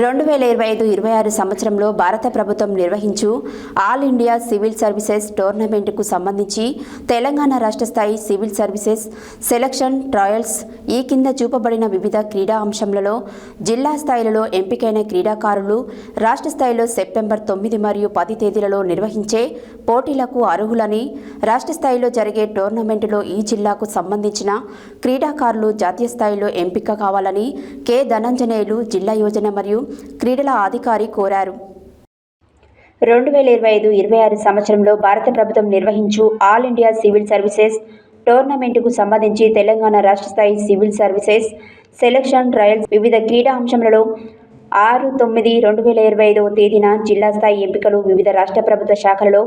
రెండు వేల ఇరవై ఐదు ఇరవై ఆరు సంవత్సరంలో భారత ప్రభుత్వం నిర్వహించు ఆల్ ఇండియా సివిల్ సర్వీసెస్ టోర్నమెంట్కు సంబంధించి తెలంగాణ రాష్ట్ర స్థాయి సివిల్ సర్వీసెస్ సెలక్షన్ ట్రయల్స్ ఈ కింద చూపబడిన వివిధ క్రీడా అంశంలలో జిల్లా స్థాయిలలో ఎంపికైన క్రీడాకారులు రాష్ట్ర స్థాయిలో సెప్టెంబర్ తొమ్మిది మరియు పది తేదీలలో నిర్వహించే పోటీలకు అర్హులని రాష్ట్ర స్థాయిలో జరిగే టోర్నమెంటులో ఈ జిల్లాకు సంబంధించిన క్రీడాకారులు జాతీయ స్థాయిలో ఎంపిక కావాలని కె. ధనంజనేయులు జిల్లా యోజన మరియు క్రీడల అధికారి కోరారు. రెండు వేల ఇరవై ఐదు ఇరవై ఆరు సంవత్సరంలో భారత ప్రభుత్వం నిర్వహించు ఆల్ ఇండియా సివిల్ సర్వీసెస్ టోర్నమెంటుకు సంబంధించి తెలంగాణ రాష్ట్ర స్థాయి సివిల్ సర్వీసెస్ సెలక్షన్ ట్రయల్స్ వివిధ క్రీడా అంశంలలో ఆరు తొమ్మిది రెండు వేల ఇరవై ఐదవ తేదీన జిల్లా స్థాయి ఎంపికలు వివిధ రాష్ట్ర ప్రభుత్వ శాఖలలో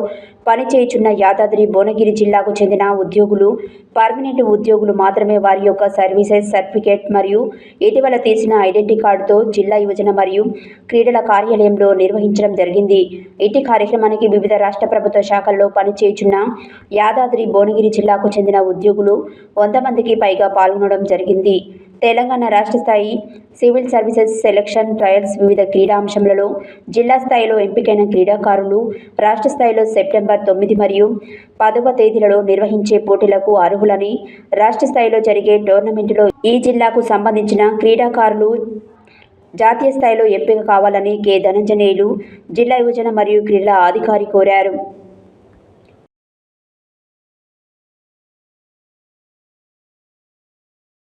పనిచేయుచున్న యాదాద్రి భువనగిరి జిల్లాకు చెందిన ఉద్యోగులు పర్మనెంట్ ఉద్యోగులు మాత్రమే వారి యొక్క సర్వీసెస్ సర్టిఫికేట్ మరియు ఇటీవల తీసిన ఐడెంటిటీ కార్డుతో జిల్లా యువజన మరియు క్రీడల కార్యాలయంలో నిర్వహించడం జరిగింది. ఇటీ కార్యక్రమానికి వివిధ రాష్ట్ర ప్రభుత్వ శాఖల్లో పనిచేయుచున్న యాదాద్రి భువనగిరి జిల్లాకు చెందిన ఉద్యోగులు వంద మందికి పైగా పాల్గొనడం జరిగింది. తెలంగాణ రాష్ట్ర స్థాయి సివిల్ సర్వీసెస్ సెలక్షన్ ట్రయల్స్ వివిధ క్రీడా అంశంలలో జిల్లా స్థాయిలో ఎంపికైన క్రీడాకారులు రాష్ట్ర స్థాయిలో సెప్టెంబర్ తొమ్మిది మరియు పదవ తేదీలలో నిర్వహించే పోటీలకు అర్హులని రాష్ట్ర స్థాయిలో జరిగే టోర్నమెంటులో ఈ జిల్లాకు సంబంధించిన క్రీడాకారులు జాతీయ స్థాయిలో ఎంపిక కావాలని కె. ధనంజనేయులు జిల్లా యువజన మరియు క్రీడల అధికారి కోరారు.